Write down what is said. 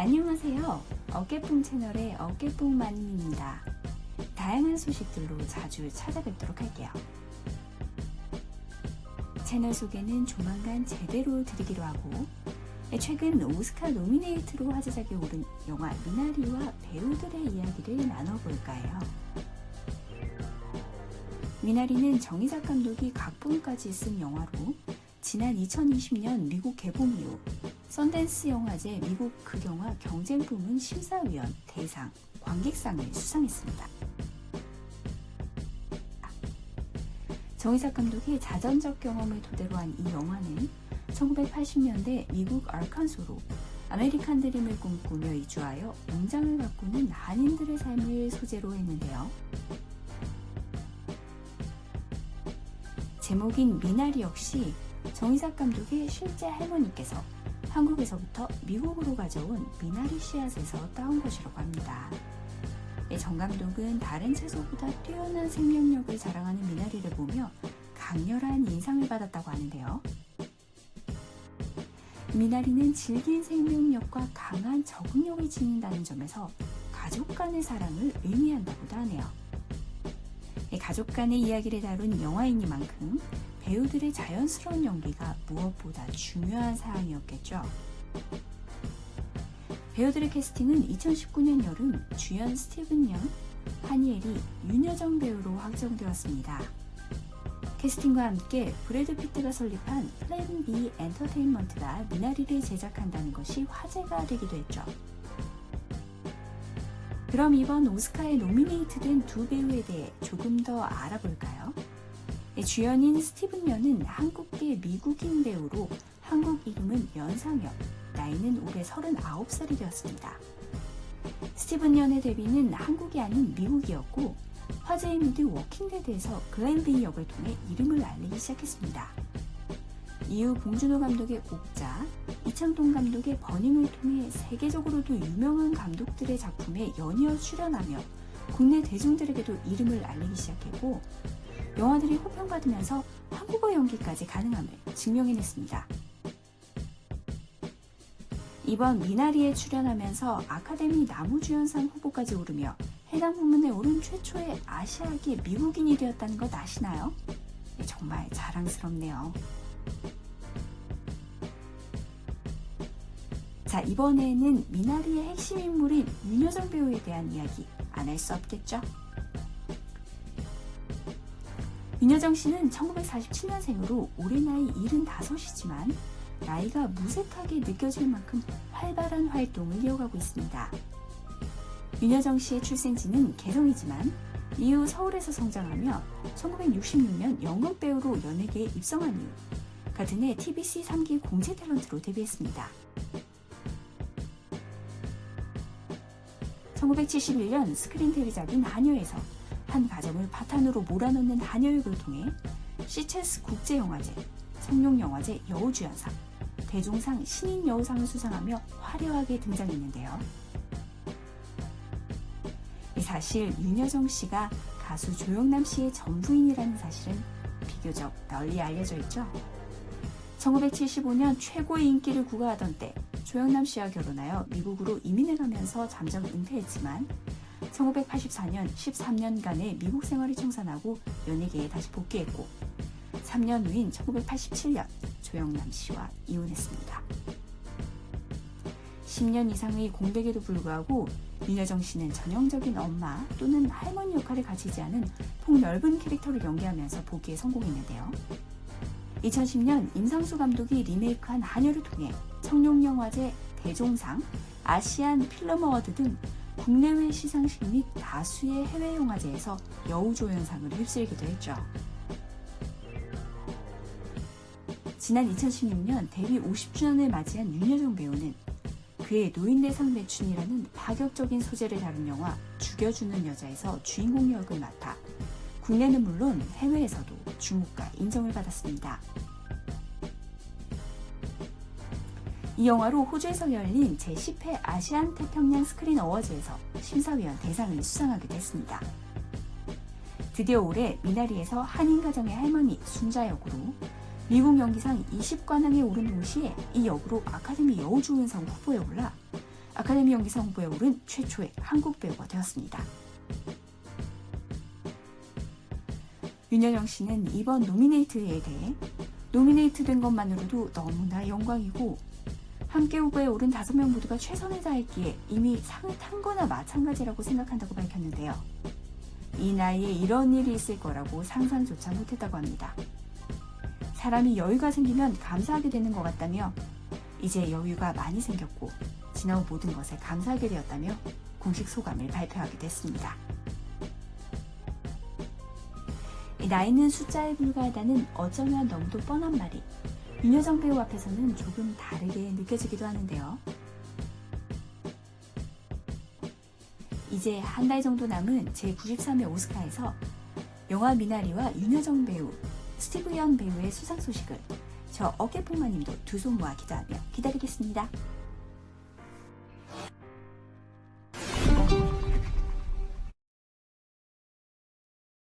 안녕하세요. 어깨뽕 채널의 어깨뽕 마님입니다. 다양한 소식들로 자주 찾아뵙도록 할게요. 채널 소개는 조만간 제대로 드리기로 하고 최근 오스카 노미네이트로 화제작에 오른 영화 미나리와 배우들의 이야기를 나눠볼까 해요. 미나리는 정의작 감독이 각본까지 쓴 영화로 지난 2020년 미국 개봉 이후 썬댄스 영화제 미국 극영화 경쟁 부문 심사위원 대상 관객상을 수상했습니다. 정의작 감독의 자전적 경험을 토대로 한 이 영화는 1980년대 미국 아칸소로 아메리칸 드림을 꿈꾸며 이주하여 농장을 가꾸는 한인들의 삶을 소재로 했는데요. 제목인 미나리 역시 정의작 감독의 실제 할머니께서 한국에서부터 미국으로 가져온 미나리 씨앗에서 따온 것이라고 합니다. 예, 정 감독은 다른 채소보다 뛰어난 생명력을 자랑하는 미나리를 보며 강렬한 인상을 받았다고 하는데요. 미나리는 질긴 생명력과 강한 적응력을 지닌다는 점에서 가족 간의 사랑을 의미한다고도 하네요. 예, 가족 간의 이야기를 다룬 영화이니만큼 배우들의 자연스러운 연기가 무엇보다 중요한 사항이었겠죠. 배우들의 캐스팅은 2019년 여름 주연 스티븐 영, 하니엘이 윤여정 배우로 확정되었습니다. 캐스팅과 함께 브래드 피트가 설립한 플랜 B 엔터테인먼트가 미나리를 제작한다는 것이 화제가 되기도 했죠. 그럼 이번 오스카에 노미네이트된 두 배우에 대해 조금 더 알아볼까요? 네, 주연인 스티븐 연은 한국계 미국인 배우로 한국 이름은 연상혁, 나이는 올해 39살이 되었습니다. 스티븐 연의 데뷔는 한국이 아닌 미국이었고 화제의 미드 워킹데드에서 글렌비 역을 통해 이름을 알리기 시작했습니다. 이후 봉준호 감독의 옥자, 이창동 감독의 버닝을 통해 세계적으로도 유명한 감독들의 작품에 연이어 출연하며 국내 대중들에게도 이름을 알리기 시작했고 영화들이 호평받으면서 한국어 연기까지 가능함을 증명해냈습니다. 이번 미나리에 출연하면서 아카데미 나무주연상 후보까지 오르며 해당 부문에 오른 최초의 아시아계 미국인이 되었다는 것 아시나요? 네, 정말 자랑스럽네요. 자, 이번에는 미나리의 핵심 인물인 윤여정 배우에 대한 이야기 안 할 수 없겠죠? 윤여정 씨는 1947년생으로 올해 나이 75이지만 나이가 무색하게 느껴질 만큼 활발한 활동을 이어가고 있습니다. 윤여정 씨의 출생지는 개성이지만 이후 서울에서 성장하며 1966년 연극 배우로 연예계에 입성한 이후 같은 해 TBC 3기 공채 탤런트로 데뷔했습니다. 1971년 스크린 데뷔작인 하녀에서 한 가정을 바탕으로 몰아넣는 하녀역을 통해 시체스 국제영화제, 성룡영화제 여우주연상, 대종상 신인 여우상을 수상하며 화려하게 등장했는데요. 이 사실 윤여정 씨가 가수 조영남 씨의 전부인이라는 사실은 비교적 널리 알려져 있죠. 1975년 최고의 인기를 구가하던 때 조영남 씨와 결혼하여 미국으로 이민을 가면서 잠정 은퇴했지만 1984년 13년간의 미국 생활을 청산하고 연예계에 다시 복귀했고 3년 후인 1987년 조영남 씨와 이혼했습니다. 10년 이상의 공백에도 불구하고 윤여정 씨는 전형적인 엄마 또는 할머니 역할을 가지지 않은 폭넓은 캐릭터를 연기하면서 보기에 성공했는데요. 2010년 임상수 감독이 리메이크한 한여를 통해 청룡영화제 대종상, 아시안 필름 어워드 등 국내외 시상식 및 다수의 해외 영화제에서 여우조연상을 휩쓸기도 했죠. 지난 2016년 데뷔 50주년을 맞이한 윤여정 배우는 그의 노인네 상매춘이라는 파격적인 소재를 다룬 영화 죽여주는 여자에서 주인공 역을 맡아 국내는 물론 해외에서도 주목과 인정을 받았습니다. 이 영화로 호주에서 열린 제10회 아시안 태평양 스크린 어워즈에서 심사위원 대상을 수상하기도 했습니다. 드디어 올해 미나리에서 한인 가정의 할머니 순자 역으로 미국 연기상 20관왕에 오른 동시에 이 역으로 아카데미 여우주연상 후보에 올라 아카데미 연기사 후보에 오른 최초의 한국 배우가 되었습니다. 윤여정 씨는 이번 노미네이트에 대해 노미네이트 된 것만으로도 너무나 영광이고 함께 후보에 오른 다섯 명 모두가 최선을 다했기에 이미 상을 탄 거나 마찬가지라고 생각한다고 밝혔는데요. 이 나이에 이런 일이 있을 거라고 상상조차 못했다고 합니다. 사람이 여유가 생기면 감사하게 되는 것 같다며 이제 여유가 많이 생겼고 지나온 모든 것에 감사하게 되었다며 공식 소감을 발표하게 됐습니다. 이 나이는 숫자에 불과하다는 어쩌면 너무도 뻔한 말이 윤여정 배우 앞에서는 조금 다르게 느껴지기도 하는데요. 이제 한 달 정도 남은 제93회 오스카에서 영화 미나리와 윤여정 배우, 스티브 연 배우의 수상 소식을 저 어깨뽕마님도 두 손 모아 기도하며 기다리겠습니다.